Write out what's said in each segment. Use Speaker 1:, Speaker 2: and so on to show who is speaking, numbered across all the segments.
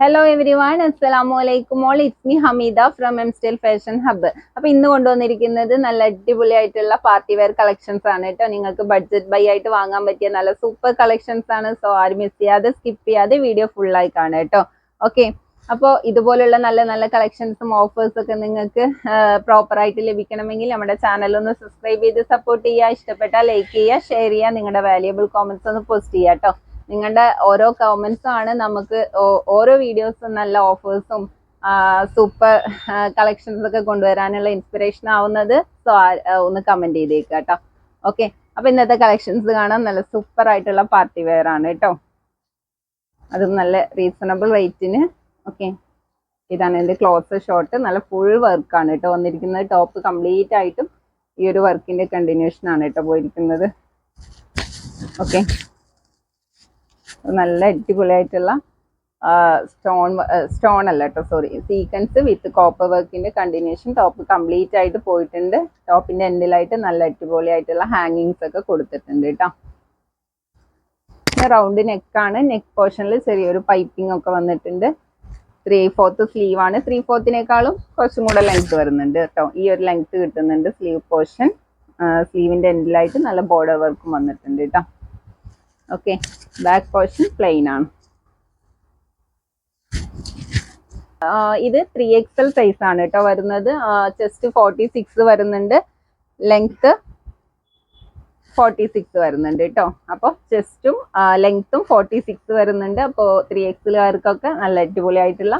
Speaker 1: Hello every one അസ്സലാമു അലൈക്കും all it's me Hameeda from M style fashion hub അപ്പൊ ഇന്ന് കൊണ്ടുവന്നിരിക്കുന്നത് നല്ല അടിപൊളിയായിട്ടുള്ള പാർട്ടി വെയർ കളക്ഷൻസ് ആണ് കേട്ടോ. നിങ്ങൾക്ക് ബഡ്ജറ്റ് ബൈ ആയിട്ട് വാങ്ങാൻ പറ്റിയ നല്ല സൂപ്പർ കളക്ഷൻസ് ആണ്. സോ ആരും മിസ് ചെയ്യാതെ സ്കിപ്പ് ചെയ്യാതെ വീഡിയോ ഫുള്ളായി കാണുക കേട്ടോ. ഓക്കെ അപ്പോൾ ഇതുപോലുള്ള നല്ല നല്ല കളക്ഷൻസും ഓഫേഴ്സ് ഒക്കെ നിങ്ങൾക്ക് പ്രോപ്പറായിട്ട് ലഭിക്കണമെങ്കിൽ നമ്മുടെ ചാനൽ ഒന്ന് സബ്സ്ക്രൈബ് ചെയ്ത് സപ്പോർട്ട് ചെയ്യുക. ഇഷ്ടപ്പെട്ടാൽ ലൈക്ക് ചെയ്യുക ഷെയർ ചെയ്യുക. നിങ്ങളുടെ വാല്യുബിൾ കോമൻസ് ഒന്ന് പോസ്റ്റ് ചെയ്യുക കേട്ടോ. നിങ്ങളുടെ ഓരോ കമന്റ്സും ആണ് നമുക്ക് ഓരോ വീഡിയോസും നല്ല ഓഫേഴ്സും സൂപ്പർ കളക്ഷൻസ് ഒക്കെ കൊണ്ടുവരാനുള്ള ഇൻസ്പിറേഷൻ ആവുന്നത്. സോ ഒന്ന് കമന്റ് ചെയ്തേക്കുക കേട്ടോ. ഓക്കെ അപ്പൊ ഇന്നത്തെ കളക്ഷൻസ് കാണാൻ നല്ല സൂപ്പർ ആയിട്ടുള്ള പാർട്ടി വെയർ ആണ് കേട്ടോ. അതും നല്ല റീസണബിൾ റേറ്റിന് ഓക്കെ ഇതാണ് എന്റെ ക്ലോത്ത് ഷോർട്ട് നല്ല ഫുൾ വർക്കാണ് കേട്ടോ. വന്നിരിക്കുന്നത് ടോപ്പ് കംപ്ലീറ്റ് ആയിട്ടും ഈ ഒരു വർക്കിന്റെ കണ്ടിന്യൂഷൻ ആണ് കേട്ടോ പോയിരിക്കുന്നത്. ഓക്കെ നല്ല അടിപൊളിയായിട്ടുള്ള സ്റ്റോൺ സ്റ്റോൺ അല്ല കേട്ടോ സോറി സീക്വൻസ് വിത്ത് കോപ്പർ വർക്കിന്റെ കണ്ടിന്യൂഷൻ ടോപ്പ് കംപ്ലീറ്റ് ആയിട്ട് പോയിട്ടുണ്ട്. ടോപ്പിന്റെ എൻഡിലായിട്ട് നല്ല അടിപൊളിയായിട്ടുള്ള ഹാങ്ങിങ്സ് ഒക്കെ കൊടുത്തിട്ടുണ്ട് കേട്ടോ. റൗണ്ട് നെക്കാണ് നെക്ക് പോർഷനിൽ ചെറിയൊരു പൈപ്പിംഗ് ഒക്കെ വന്നിട്ടുണ്ട്. ത്രീ ഫോർത്ത് സ്ലീവ് ആണ്. ത്രീ ഫോർത്തിനേക്കാളും കുറച്ചും കൂടെ ലെങ്ത് വരുന്നുണ്ട് കേട്ടോ. ഈ ഒരു ലെങ്ത് കിട്ടുന്നുണ്ട് സ്ലീവ് പോർഷൻ സ്ലീവിന്റെ എൻഡിലായിട്ട് നല്ല ബോർഡർ വർക്കും വന്നിട്ടുണ്ട് കേട്ടോ. ഓക്കെ ബാക്ക് പോർഷൻ പ്ലെയിൻ ആണ്. ഇത് ത്രീ എക്സൽ സൈസ് ആണ് കേട്ടോ വരുന്നത്. ചെസ്റ്റ് ഫോർട്ടി സിക്സ് വരുന്നുണ്ട്. ലെങ്ത്ത് ഫോർട്ടി സിക്സ് വരുന്നുണ്ട് കേട്ടോ അപ്പോൾ ചെസ്റ്റും ലെങ്ത്തും ഫോർട്ടി സിക്സ് വരുന്നുണ്ട്. അപ്പോൾ ത്രീ എക്സിലുകാർക്കൊക്കെ നല്ല അടിപൊളിയായിട്ടുള്ള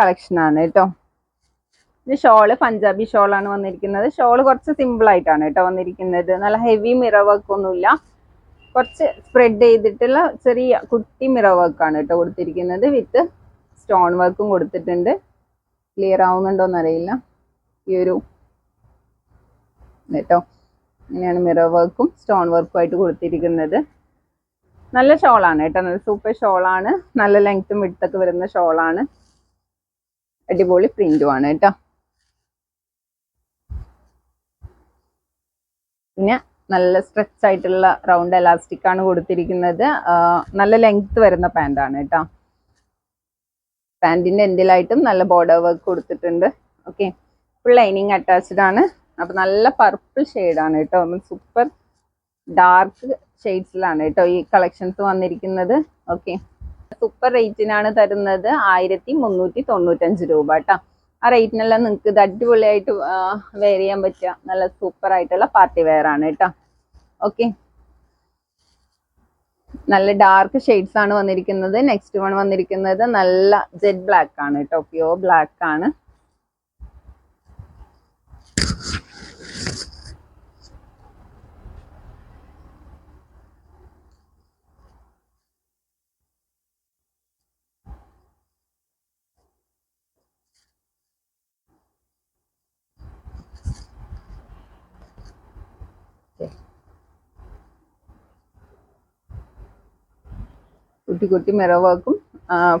Speaker 1: കളക്ഷൻ ആണ് കേട്ടോ ഇത് ഷോൾ പഞ്ചാബി ഷോളാണ് വന്നിരിക്കുന്നത്. ഷോൾ കുറച്ച് സിമ്പിൾ ആയിട്ടാണ് കേട്ടോ വന്നിരിക്കുന്നത്. നല്ല ഹെവി മിറർ വർക്ക് ഒന്നുമില്ല. കുറച്ച് സ്പ്രെഡ് ചെയ്തിട്ടുള്ള ചെറിയ കുട്ടി മിറർ വർക്കാണ് കേട്ടോ കൊടുത്തിരിക്കുന്നത് വിത്ത് സ്റ്റോൺ വർക്കും കൊടുത്തിട്ടുണ്ട്. ക്ലിയർ ആവുന്നുണ്ടോ എന്നറിയില്ല. ഈ ഒരു കേട്ടോ ഇങ്ങനെയാണ് മിറർ വർക്കും സ്റ്റോൺ വർക്കും ആയിട്ട് കൊടുത്തിരിക്കുന്നത്. നല്ല ഷോളാണ് കേട്ടോ. നല്ല സൂപ്പർ ഷോളാണ് നല്ല ലെങ്ത്തും വിട്ടൊക്കെ വരുന്ന ഷോളാണ് അടിപൊളി പ്രിന്റുമാണ് കേട്ടോ. പിന്നെ നല്ല സ്ട്രെച്ച് ആയിട്ടുള്ള റൗണ്ട് എലാസ്റ്റിക് ആണ് കൊടുത്തിരിക്കുന്നത്. നല്ല ലെങ്ത് വരുന്ന പാന്റാണ് കേട്ടോ. പാന്റിന്റെ എൻഡിലായിട്ടും നല്ല ബോർഡർ വർക്ക് കൊടുത്തിട്ടുണ്ട്. ഓക്കെ ഫുൾ ലൈനിങ് അറ്റാച്ച്ഡ് ആണ്. അപ്പോൾ നല്ല പർപ്പിൾ ഷെയ്ഡാണ് കേട്ടോ. സൂപ്പർ ഡാർക്ക് ഷെയ്ഡ്സിലാണ് കേട്ടോ ഈ കളക്ഷൻസ് വന്നിരിക്കുന്നത്. ഓക്കെ സൂപ്പർ റേറ്റിനാണ് തരുന്നത് ആയിരത്തി മുന്നൂറ്റി തൊണ്ണൂറ്റഞ്ച് രൂപ കേട്ടോ. ആ റേറ്റിനെല്ലാം നിങ്ങൾക്ക് ഇത് അടിപൊളിയായിട്ട് വെയർ ചെയ്യാൻ പറ്റുക. നല്ല സൂപ്പർ ആയിട്ടുള്ള പാർട്ടി വെയർ ആണ് കേട്ടോ. ഓക്കെ നല്ല ഡാർക്ക് ഷെയ്ഡ്സ് ആണ് വന്നിരിക്കുന്നത്. നെക്സ്റ്റ് വൺ വന്നിരിക്കുന്നത് നല്ല ജെറ്റ് ബ്ലാക്ക് ആണ് കേട്ടോ. പ്യോർ ബ്ലാക്ക് ആണ്. കുട്ടി കുട്ടി മിറർ വർക്കും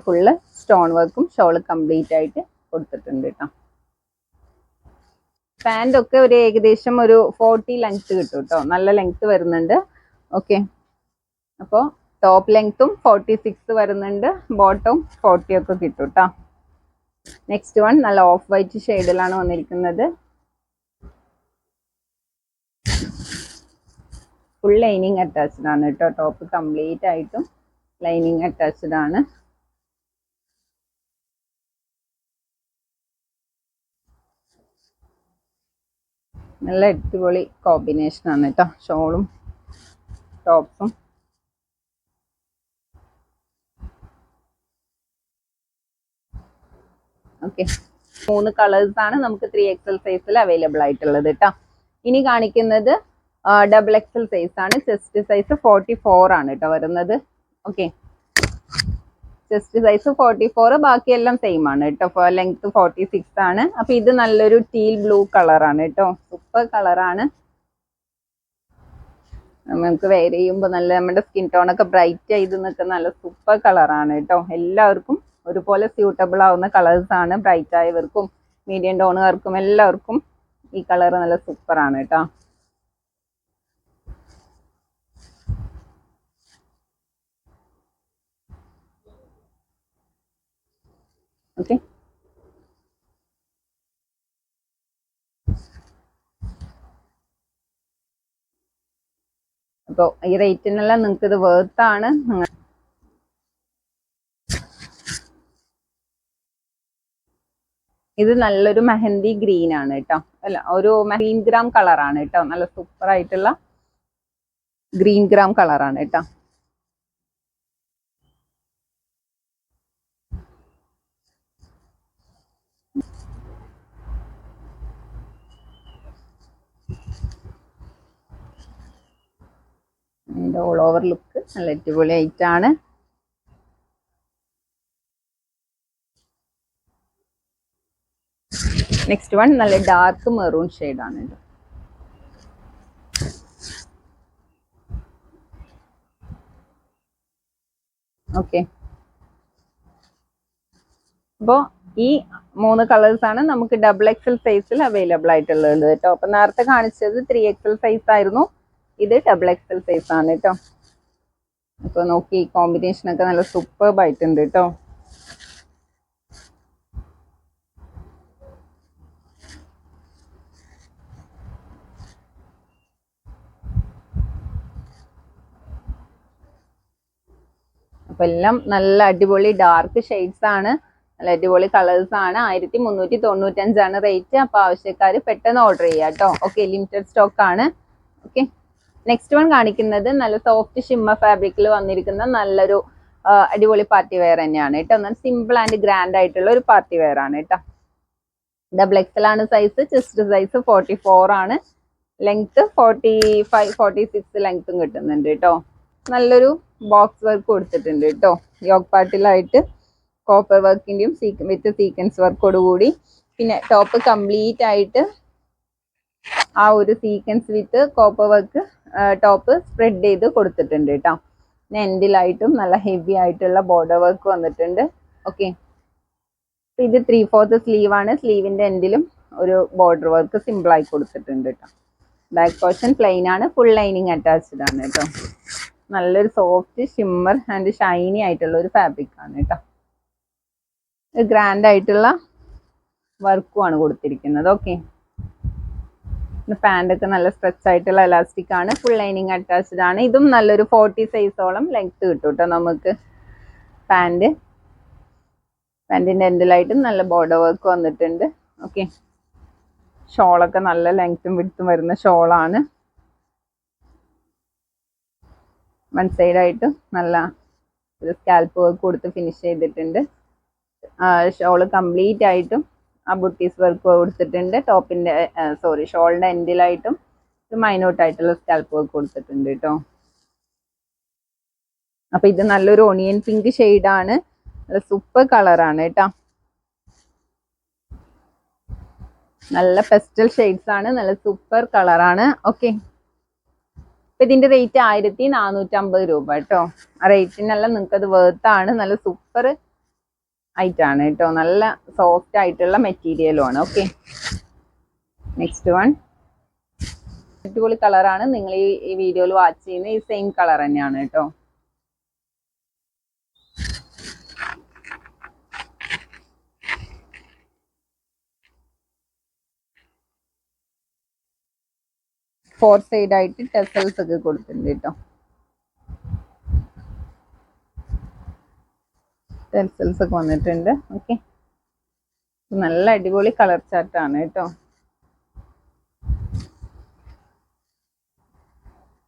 Speaker 1: ഫുള്ള് സ്റ്റോൺ വർക്കും ഷോൾ കംപ്ലീറ്റ് ആയിട്ട് കൊടുത്തിട്ടുണ്ട് കേട്ടോ പാന്റ് ഒക്കെ ഒരു ഏകദേശം ഒരു ഫോർട്ടി ലെങ്ത് കിട്ടും കേട്ടോ നല്ല ലെങ്ത് വരുന്നുണ്ട്. ഓക്കെ അപ്പോൾ ടോപ്പ് ലെങ്ത്തും ഫോർട്ടി സിക്സ് വരുന്നുണ്ട്. ബോട്ടവും ഫോർട്ടി ഒക്കെ കിട്ടും കേട്ടോ നെക്സ്റ്റ് വൺ നല്ല ഓഫ് വൈറ്റ് ഷെയ്ഡിലാണ് വന്നിരിക്കുന്നത്. ഫുൾ ലൈനിങ് അറ്റാച്ച്ഡ് ആണ് കേട്ടോ ടോപ്പ് കംപ്ലീറ്റ് ആയിട്ടും ലൈനിങ് അറ്റാച്ച്ഡ് ആണ്. നല്ല അടിപൊളി കോമ്പിനേഷൻ ആണ് കേട്ടോ ഷോളും ടോപ്പും ഓക്കെ മൂന്ന് കളേഴ്സ് ആണ് നമുക്ക് ത്രീ എക്സൽ സൈസിൽ അവൈലബിൾ ആയിട്ടുള്ളത് കേട്ടോ ഇനി കാണിക്കുന്നത് ഡബിൾ എക്സൽ സൈസ് ആണ്. ചെസ്റ്റ് സൈസ് ഫോർട്ടി ഫോർ ആണ് കേട്ടോ വരുന്നത്. Okay chest size forty four ബാക്കിയെല്ലാം സെയിം ആണ് കേട്ടോ. ലെങ്ത് ഫോർട്ടി സിക്സ് ആണ്. അപ്പൊ ഇത് നല്ലൊരു ടീൽ ബ്ലൂ കളറാണ് കേട്ടോ. സൂപ്പർ കളറാണ് നമുക്ക് വെയർ ചെയ്യുമ്പോൾ നല്ല നമ്മുടെ സ്കിൻ ടോൺ ഒക്കെ ബ്രൈറ്റ് ചെയ്ത് നിൽക്കുന്ന നല്ല സൂപ്പർ കളറാണ് കേട്ടോ. എല്ലാവർക്കും ഒരുപോലെ സ്യൂട്ടബിൾ ആവുന്ന കളേഴ്സ് ആണ് ബ്രൈറ്റ് ആയവർക്കും മീഡിയം ടോണുകാർക്കും എല്ലാവർക്കും ഈ കളർ നല്ല സൂപ്പർ ആണ് കേട്ടോ. ഓക്കെ. അപ്പോൾ ഈ റേറ്റിനെല്ലാം നിങ്ങൾക്ക് ഇത് വേർത്താണ് ഇത് നല്ലൊരു മെഹന്തി ഗ്രീൻ ആണ് കേട്ടോ. അല്ല ഒരു ഗ്രീൻ ഗ്രാം കളറാണ് കേട്ടോ. നല്ല സൂപ്പർ ആയിട്ടുള്ള ഗ്രീൻ ഗ്രാം കളറാണ് കേട്ടോ. അതിന്റെ ഓൾ ഓവർ ലുക്ക് നല്ല അടിപൊളി ആണ്. നെക്സ്റ്റ് വൺ നല്ല ഡാർക്ക് മെറൂൺ ആണ് ഇത്. ഓക്കെ അപ്പോൾ ഈ മൂന്ന് കളേഴ്സ് ആണ് നമുക്ക് ഡബിൾ എക്സൽ സൈസിൽ അവൈലബിൾ ആയിട്ടുള്ളത്. കേട്ടോ അപ്പൊ നേരത്തെ കാണിച്ചത് ത്രീ എക്സൽ സൈസ് ആയിരുന്നു. ഇത് ഡബിൾ എക്സൽ സൈസ് ആണ് കേട്ടോ അപ്പോൾ നോക്കി കോമ്പിനേഷനൊക്കെ നല്ല സൂപ്പർബ് ആയിട്ടുണ്ട് കേട്ടോ അപ്പോൾ എല്ലാം നല്ല അടിപൊളി ഡാർക്ക് ഷെയ്ഡ്സ് ആണ്. നല്ല അടിപൊളി കളേഴ്സ് ആണ്. ആയിരത്തി മുന്നൂറ്റി തൊണ്ണൂറ്റഞ്ചാണ് റേറ്റ് അപ്പോൾ ആവശ്യക്കാർ പെട്ടെന്ന് ഓർഡർ ചെയ്യാം കേട്ടോ ഓക്കെ ലിമിറ്റഡ് സ്റ്റോക്ക് ആണ്. ഓക്കെ നെക്സ്റ്റ് വൺ കാണിക്കുന്നത് നല്ല സോഫ്റ്റ് ഷിമ്മ ഫാബ്രിക്കിൽ വന്നിരിക്കുന്ന നല്ലൊരു അടിപൊളി പാർട്ടി വെയർ തന്നെയാണ് കേട്ടോ. എന്നാൽ സിമ്പിൾ ആൻഡ് ഗ്രാൻഡ് ആയിട്ടുള്ള ഒരു പാർട്ടി വെയർ ആണ് കേട്ടോ. ഡബിൾ എക്സൽ ആണ് size chest size forty four ആണ്. Length forty five forty six ലെങ്ത്തും കിട്ടുന്നുണ്ട് കേട്ടോ. നല്ലൊരു ബോക്സ് വർക്ക് കൊടുത്തിട്ടുണ്ട് കേട്ടോ. യോഗ് പാർട്ടിലായിട്ട് കോപ്പർ വർക്കിന്റെയും സീക്ക വിത്ത് സീക്വൻസ് വർക്കോട് കൂടി. പിന്നെ ടോപ്പ് കംപ്ലീറ്റ് ആയിട്ട് ആ ഒരു sequence with copper work top spread ചെയ്ത് കൊടുത്തിട്ടുണ്ട് കേട്ടോ പിന്നെ എൻഡിലായിട്ടും നല്ല ഹെവി ആയിട്ടുള്ള ബോർഡർ വർക്ക് വന്നിട്ടുണ്ട്. ഓക്കെ ഇത് ത്രീ ഫോർത്ത് സ്ലീവ് ആണ്. സ്ലീവിന്റെ എൻഡിലും ഒരു ബോർഡർ വർക്ക് സിമ്പിൾ ആയി കൊടുത്തിട്ടുണ്ട് കേട്ടോ ബാക്ക് പോർഷൻ പ്ലെയിൻ ആണ്. ഫുൾ ലൈനിങ് അറ്റാച്ച്ഡ് ആണ് കേട്ടോ നല്ലൊരു സോഫ്റ്റ് ഷിമ്മർ ആൻഡ് ഷൈനി ആയിട്ടുള്ള ഒരു ഫാബ്രിക് ആണ് കേട്ടോ ഗ്രാൻഡ് ആയിട്ടുള്ള വർക്കും ആണ് കൊടുത്തിരിക്കുന്നത്. ഓക്കെ പാന്റ് ഒക്കെ നല്ല സ്ട്രെച്ച് ആയിട്ടുള്ള എലാസ്റ്റിക് ആണ്. ഫുൾ ലൈനിങ് അറ്റാച്ച്ഡ് ആണ്. ഇതും നല്ലൊരു ഫോർട്ടി സൈസോളം ലെങ്ത് കിട്ടും കേട്ടോ നമുക്ക് പാന്റ് പാന്റിന്റെ എൻഡിലായിട്ടും നല്ല ബോർഡർ വർക്ക് വന്നിട്ടുണ്ട്. ഓക്കെ ഷോളൊക്കെ നല്ല ലെങ്ത്തും വിടുത്തും വരുന്ന ഷോളാണ്. വൺ സൈഡായിട്ട് നല്ല ഒരു സ്കാൽപ്പ് വർക്ക് കൊടുത്ത് ഫിനിഷ് ചെയ്തിട്ടുണ്ട്. ഷോൾ കംപ്ലീറ്റ് ആയിട്ടും ആ ബുട്ടീസ് വർക്ക് കൊടുത്തിട്ടുണ്ട്. ടോപ്പിന്റെ സോറി ഷോളിന്റെ എൻഡിലായിട്ടും ഒരു മൈനോട്ടായിട്ടുള്ള സ്കാൽപ്പ് വർക്ക് കൊടുത്തിട്ടുണ്ട് കേട്ടോ അപ്പൊ ഇത് നല്ലൊരു ഒണിയൻ പിങ്ക് ആണ്. നല്ല സൂപ്പർ കളറാണ് കേട്ടോ നല്ല പെസ്റ്റൽ ഷെയ്ഡ്സ് ആണ്. നല്ല സൂപ്പർ കളറാണ് ഓക്കെ ഇപ്പൊ ഇതിന്റെ റേറ്റ് ആയിരത്തി നാനൂറ്റി അമ്പത് രൂപ കേട്ടോ ആ റേറ്റിനെല്ലാം നിങ്ങൾക്ക് അത് വേർത്താണ് നല്ല സൂപ്പർ ആയിട്ടാണ് കേട്ടോ. നല്ല സോഫ്റ്റ് ആയിട്ടുള്ള മെറ്റീരിയലും ആണ്. ഓക്കെ നെക്സ്റ്റ് വൺ അടിപൊളി കളറാണ് നിങ്ങൾ ഈ ഈ വീഡിയോയിൽ വാച്ച് ചെയ്യുന്ന ഈ സെയിം കളർ തന്നെയാണ് കേട്ടോ. ഫോർ സൈഡ് ആയിട്ട് ടെസൽസ് ഒക്കെ കൊടുത്തിട്ടുണ്ട് കേട്ടോ. ടെൻസൽസ് ഒക്കെ വന്നിട്ടുണ്ട്. ഓക്കെ നല്ല അടിപൊളി കളർ ചാർട്ടാണ് കേട്ടോ.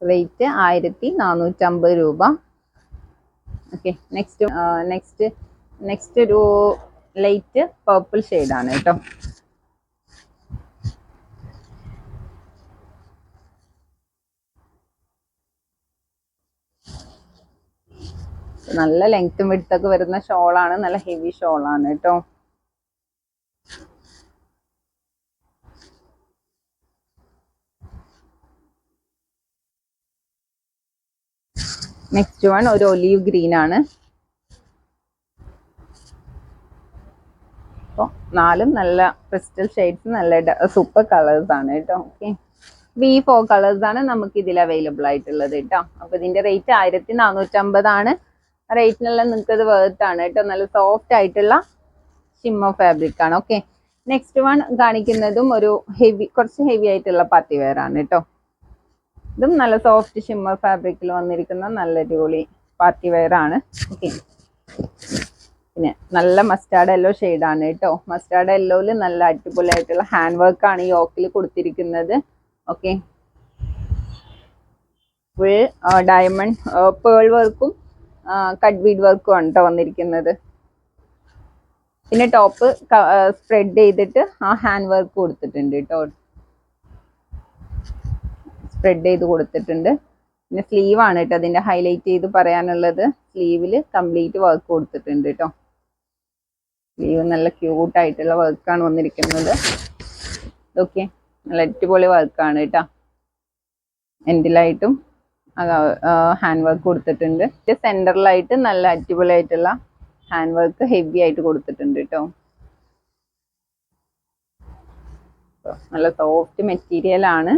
Speaker 1: റേറ്റ് ആയിരത്തി നാനൂറ്റമ്പത് രൂപ. ഓക്കെ നെക്സ്റ്റ് നെക്സ്റ്റ് നെക്സ്റ്റ് ഒരു ലൈറ്റ് പർപ്പിൾ ഷെയ്ഡാണ് കേട്ടോ. നല്ല ലെങ്ത്തും വിടുത്തൊക്കെ വരുന്ന ഷോളാണ്. നല്ല ഹെവി ഷോളാണ് കേട്ടോ. നെക്സ്റ്റ് വൺ ഒരു ഒലീവ് ഗ്രീൻ ആണ്. അപ്പോൾ നാലും നല്ല ക്രിസ്റ്റൽ ഷെയ്ഡ്സ് നല്ല സൂപ്പർ കളേഴ്സ് ആണ് കേട്ടോ. ഓക്കെ വി ഫോർ കളേഴ്സ് ആണ് നമുക്ക് ഇതിൽ അവൈലബിൾ ആയിട്ടുള്ളത് കേട്ടോ. അപ്പൊ ഇതിന്റെ റേറ്റ് ആയിരത്തി നാനൂറ്റമ്പതാണ് റേറ്റിനെല്ലാം നിങ്ങൾക്ക് ഇത് വേർത്താണ് കേട്ടോ. നല്ല സോഫ്റ്റ് ആയിട്ടുള്ള ഷിമ്മ ഫാബ്രിക് ആണ്. ഓക്കെ നെക്സ്റ്റ് വൺ കാണിക്കുന്നതും ഒരു ഹെവി കുറച്ച് ഹെവി ആയിട്ടുള്ള പാർട്ടി വെയർ ആണ് കേട്ടോ. ഇതും നല്ല സോഫ്റ്റ് ഷിമ്മർ ഫാബ്രിക്കിൽ വന്നിരിക്കുന്ന നല്ല അടിപൊളി പാർട്ടി വെയർ ആണ്. ഓക്കെ പിന്നെ നല്ല മസ്റ്റാർഡ് യെല്ലോ ആണ് കേട്ടോ. മസ്റ്റാർഡ് യെല്ലോയിൽ നല്ല അടിപൊളി ആയിട്ടുള്ള ഹാൻഡ് വർക്ക് ആണ് ഈ ഓക്കിൽ കൊടുത്തിരിക്കുന്നത്. ഓക്കെ ഫുൾ ഡയമണ്ട് പേൾ വർക്കും കട്ട് ബീഡ് വർക്കും ആണ് കേട്ടോ വന്നിരിക്കുന്നത്. പിന്നെ ടോപ്പ് സ്പ്രെഡ് ചെയ്തിട്ട് ആ ഹാൻഡ് വർക്ക് കൊടുത്തിട്ടുണ്ട് കേട്ടോ സ്പ്രെഡ് ചെയ്ത് കൊടുത്തിട്ടുണ്ട്. പിന്നെ സ്ലീവാണ് കേട്ടോ അതിന്റെ ഹൈലൈറ്റ് ചെയ്ത് പറയാനുള്ളത്. സ്ലീവിൽ കംപ്ലീറ്റ് വർക്ക് കൊടുത്തിട്ടുണ്ട് കേട്ടോ സ്ലീവ് നല്ല ക്യൂട്ടായിട്ടുള്ള വർക്കാണ് വന്നിരിക്കുന്നത്. ഓക്കെ നല്ല അടിപൊളി വർക്കാണ് കേട്ടോ എൻഡിലായിട്ടും ഹാൻഡ് വർക്ക് കൊടുത്തിട്ടുണ്ട്. സെന്ററിലായിട്ട് നല്ല അടിപൊളിയായിട്ടുള്ള ഹാൻഡ് വർക്ക് ഹെവി ആയിട്ട് കൊടുത്തിട്ടുണ്ട് കേട്ടോ നല്ല സോഫ്റ്റ് മെറ്റീരിയൽ ആണ്.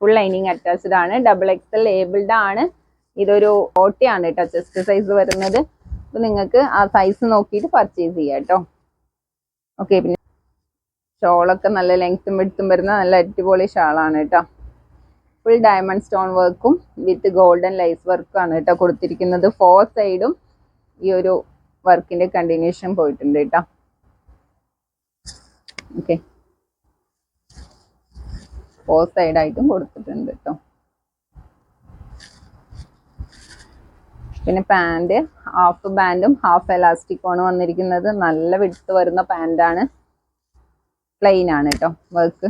Speaker 1: ഫുൾ ലൈനിങ് അറ്റാച്ച്ഡ് ആണ്. ഡബിൾ എക്സൽ ലേബിൾഡ് ആണ്. ഇതൊരു ഓട്ടിയാണ് കേട്ടോ ചെസ്റ്റ് സൈസ് വരുന്നത്. അപ്പൊ നിങ്ങൾക്ക് ആ സൈസ് നോക്കിയിട്ട് പർച്ചേസ് ചെയ്യാം കേട്ടോ ഓക്കെ പിന്നെ ഷോളൊക്കെ നല്ല ലെങ്ത്തും വെടുത്തും വരുന്ന നല്ല അടിപൊളി ഷാളാണ് കേട്ടോ ഫുൾ ഡയമണ്ട് സ്റ്റോൺ വർക്കും വിത്ത് ഗോൾഡൻ ലൈസ് വർക്കും ആണ് കേട്ടോ കൊടുത്തിരിക്കുന്നത്. ഫോർ സൈഡും ഈ ഒരു വർക്കിന്റെ കണ്ടിന്യൂഷൻ പോയിട്ടുണ്ട് കേട്ടോ. ഓക്കെ ഫോർ സൈഡായിട്ടും കൊടുത്തിട്ടുണ്ട് കേട്ടോ. പിന്നെ പാന്റ് ഹാഫ് ബാൻഡും ഹാഫ് എലാസ്റ്റിക്കുമാണ് വന്നിരിക്കുന്നത്. നല്ല വിടുത്ത് വരുന്ന പാന്റാണ് പ്ലെയിൻ ആണ് കേട്ടോ വർക്ക്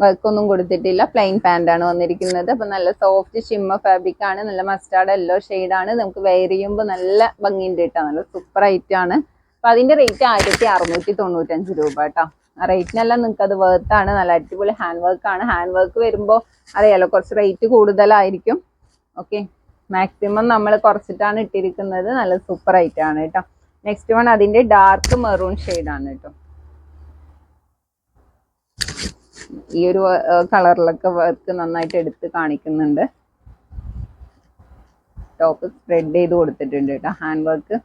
Speaker 1: വർക്ക് ഒന്നും കൊടുത്തിട്ടില്ല. പ്ലെയിൻ പാന്റാണ് വന്നിരിക്കുന്നത്. അപ്പൊ നല്ല സോഫ്റ്റ് ഷിമ്മ ഫാബ്രിക് ആണ്. നല്ല മസ്റ്റാർഡ് യെല്ലോ ആണ്. നമുക്ക് വെയർ ചെയ്യുമ്പോൾ നല്ല ഭംഗിയുണ്ട് കേട്ടോ നല്ല സൂപ്പർ ആണ്. അപ്പൊ അതിന്റെ റേറ്റ് ആയിരത്തി അറുന്നൂറ്റി തൊണ്ണൂറ്റഞ്ച് രൂപ കേട്ടോ ആ റേറ്റിനെല്ലാം നിങ്ങൾക്ക് അത് വേർത്താണ് നല്ല അടിപൊളി ഹാൻഡ് വർക്ക് ആണ്. ഹാൻഡ് വർക്ക് വരുമ്പോൾ അറിയാലോ കുറച്ച് റേറ്റ് കൂടുതലായിരിക്കും. ഓക്കെ മാക്സിമം നമ്മൾ കുറച്ചിട്ടാണ് ഇട്ടിരിക്കുന്നത്. നല്ല സൂപ്പർ ആണ് കേട്ടോ നെക്സ്റ്റ് വൺ അതിന്റെ ഡാർക്ക് മെറൂൺ ആണ് കേട്ടോ ഈ ഒരു കളറിലൊക്കെ വർക്ക് നന്നായിട്ട് എടുത്ത് കാണിക്കുന്നുണ്ട്. ടോപ്പ് സ്പ്രെഡ് ചെയ്ത് കൊടുത്തിട്ടുണ്ട് കേട്ടോ. ഹാൻഡ് വർക്ക്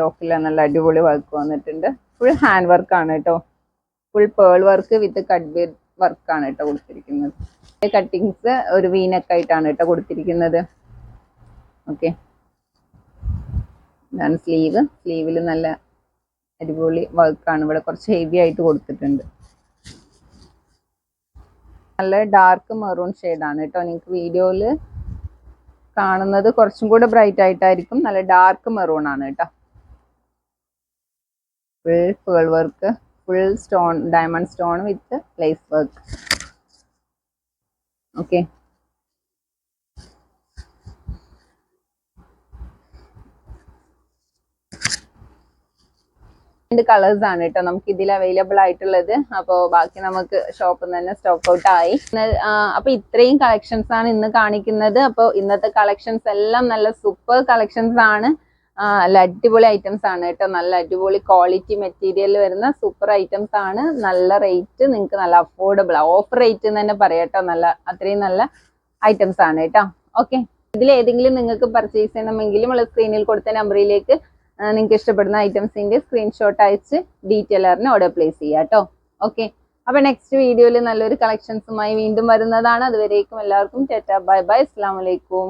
Speaker 1: യോക്കിൽ നല്ല അടിപൊളി വർക്ക് വന്നിട്ടുണ്ട്. ഫുൾ ഹാൻഡ് വർക്കാണ് കേട്ടോ. Full pearl work with work വർക്കാണ് കേട്ടോ കൊടുത്തിരിക്കുന്നത്. കട്ടിങ്സ് ഒരു വീനൊക്കെ ആയിട്ടാണ് കേട്ടോ കൊടുത്തിരിക്കുന്നത്. ഓക്കെ ഇതാണ് സ്ലീവ് സ്ലീവിൽ നല്ല അടിപൊളി വർക്കാണ് ഇവിടെ കുറച്ച് ഹെവി ആയിട്ട് കൊടുത്തിട്ടുണ്ട്. നല്ല ഡാർക്ക് മെറൂൺ ആണ് കേട്ടോ. നിങ്ങൾക്ക് വീഡിയോയിൽ കാണുന്നത് കുറച്ചും കൂടെ ബ്രൈറ്റ് ആയിട്ടായിരിക്കും. നല്ല ഡാർക്ക് മെറൂൺ ആണ് കേട്ടോ. Full pearl work full stone diamond stone with lace work okay രണ്ട് കളേഴ്സ് ആണ് കേട്ടോ നമുക്ക് ഇതിൽ അവൈലബിൾ ആയിട്ടുള്ളത്. അപ്പോൾ ബാക്കി നമുക്ക് ഷോപ്പിൽ നിന്ന് തന്നെ സ്റ്റോക്ക് ഔട്ട് ആയി. അപ്പൊ ഇത്രയും കളക്ഷൻസ് ആണ് ഇന്ന് കാണിക്കുന്നത്. അപ്പോൾ ഇന്നത്തെ കളക്ഷൻസ് എല്ലാം നല്ല സൂപ്പർ കളക്ഷൻസ് ആണ്. നല്ല അടിപൊളി ഐറ്റംസ് ആണ് കേട്ടോ നല്ല അടിപൊളി ക്വാളിറ്റി മെറ്റീരിയൽ വരുന്ന സൂപ്പർ ഐറ്റംസ് ആണ്. നല്ല റേറ്റ് നിങ്ങൾക്ക് നല്ല അഫോർഡബിൾ ഓഫർ റേറ്റ് എന്ന് തന്നെ പറയാം കേട്ടോ നല്ല അത്രയും നല്ല ഐറ്റംസ് ആണ് കേട്ടോ ഓക്കെ ഇതിൽ ഏതെങ്കിലും നിങ്ങൾക്ക് പർച്ചേസ് ചെയ്യണമെങ്കിലും ഉള്ള സ്ക്രീനിൽ കൊടുത്ത നമ്പറിലേക്ക് നിങ്ങൾക്ക് ഇഷ്ടപ്പെടുന്ന ഐറ്റംസിന്റെ സ്ക്രീൻഷോട്ട് അയച്ച് ഡീറ്റെയിലറിന് ഓർഡർ പ്ലേസ് ചെയ്യാം കേട്ടോ. ഓക്കെ അപ്പൊ നെക്സ്റ്റ് വീഡിയോയിൽ നല്ലൊരു കളക്ഷൻസുമായി വീണ്ടും വരുന്നതാണ്. അതുവരേക്കും എല്ലാവർക്കും ടെറ്റ ബൈ ബൈ അസ്സാം വലൈക്കും